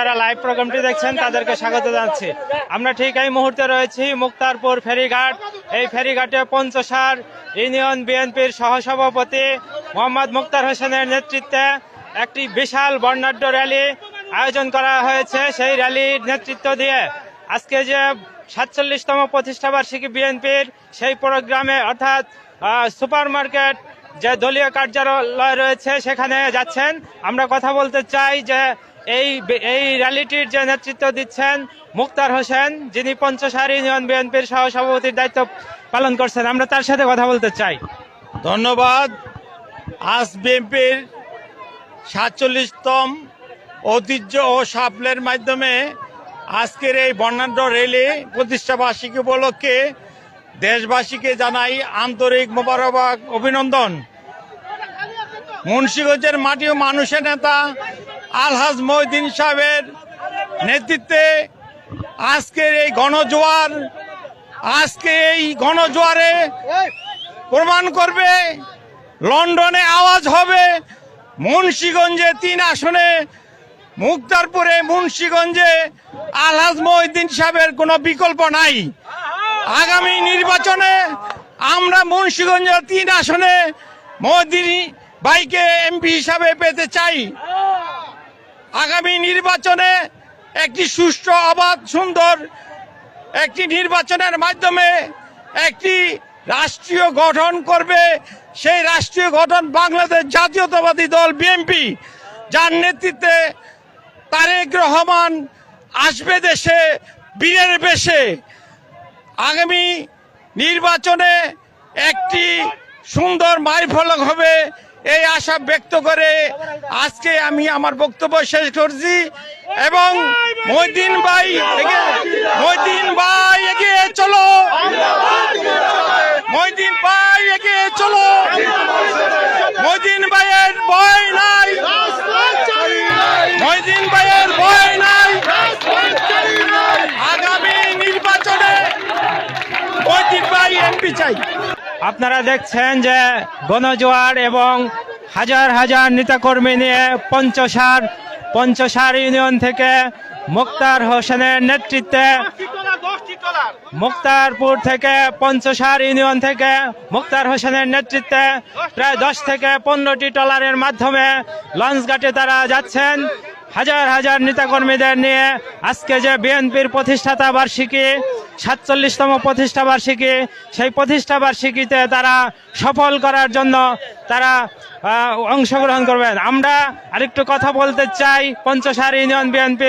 যারা লাইভ প্রোগ্রামটি দেখছেন, তাদেরকে স্বাগত জানাচ্ছি। আমরা ঠিক এই মুহূর্তে রয়েছি মুক্তারপুর ফেরিঘাট। এই ফেরিঘাটে পঞ্চসার ইউনিয়ন বিএনপির সহসভাপতি মোহাম্মদ মুক্তার হোসেনের নেতৃত্বে একটি বিশাল বর্ণাঢ্য র্যালি আয়োজন করা হয়েছে। সেই র্যালির নেতৃত্ব দিয়ে আজকে যে সাতচল্লিশতম প্রতিষ্ঠাবার্ষিকী বিএনপির সেই প্রোগ্রামে, অর্থাৎ সুপার মার্কেট যে দলীয় কার্যালয় রয়েছে, সেখানে যাচ্ছেন। আমরা কথা বলতে চাই যে এই এই র্যালিটির যে নেতৃত্ব দিচ্ছেন মুক্তার হোসেন, যিনি পঞ্চসার ইউনিয়ন বিএনপির সহসভাপতির দায়িত্ব পালন করছেন। আমরা তার সাথে কথা বলতে চাই। ধন্যবাদ। আজ বিএনপির সাতচল্লিশতম ঐতিহ্য ও সাফল্যের মাধ্যমে আজকের এই বর্ণাঢ্য রেলি প্রতিষ্ঠাবার্ষিকী উপলক্ষে দেশবাসীকে জানাই আন্তরিক মোবারকবাদ, অভিনন্দন। মুন্সিগঞ্জের মাটি ও মানুষের নেতা আলহাজ মহিদিন সাহেবের নেতৃত্বে আজকের এই গণজোয়ার, আজকে এই গণজোয়ারে প্রমাণ করবে, লন্ডনে আওয়াজ হবে। মুন্সিগঞ্জে তিন আসনে, মুক্তারপুরে মুন্সিগঞ্জে আলহাজ মহিদ্দিন সাহেবের কোনো বিকল্প নাই। আগামী নির্বাচনে আমরা মুন্সীগঞ্জের তিন আসনে মহিদ্দিন ভাইকে এমপি হিসাবে পেতে চাই। আগামী নির্বাচনে একটি সুষ্ঠু, অবাধ, সুন্দর একটি নির্বাচনের মাধ্যমে একটি রাষ্ট্রীয় গঠন করবে। সেই রাষ্ট্রীয় গঠন বাংলাদেশ জাতীয়তাবাদী দল বিএনপি, যার নেতৃত্বে তারেক রহমান আসবে দেশে, বীরের বেশে। আগামী নির্বাচনে একটি সুন্দর মাইফলক হবে এই আশা ব্যক্ত করে আজকে আমি আমার বক্তব্য শেষ করছি এবং মহিদিন ভাই মহিদিন ভাই এগিয়ে চলো মহিদিন ভাই এগিয়ে চলো মহিদিন ভাইয়ের ভয় নাই মহিদিন ভাইয়ের ভয় নাই আগামী নির্বাচনে ভাই এমপি চাই। আপনারা দেখছেন যে গণজোয়ার এবং হাজার হাজার নেতাকর্মী নিয়ে পঞ্চসার পঞ্চসার ইউনিয়ন থেকে মুক্তার হোসেনের নেতৃত্বে মুক্তারপুর থেকে পঞ্চসার ইউনিয়ন থেকে মুক্তার হোসেনের নেতৃত্বে প্রায় দশ থেকে পনেরোটি ট্রলারের মাধ্যমে লঞ্চঘাটে তারা যাচ্ছেন। হাজার হাজার নেতাকর্মীদের নিয়ে আজকে যে বিএনপির প্রতিষ্ঠাতা বার্ষিকী সাতচল্লিশতম প্রতিষ্ঠা বার্ষিকী, সেই প্রতিষ্ঠা বার্ষিকীতে তারা সফল করার জন্য তারা অংশগ্রহণ করবেন। আমরা আরেকটু কথা বলতে চাই পঞ্চসার ইউনিয়ন বিএনপি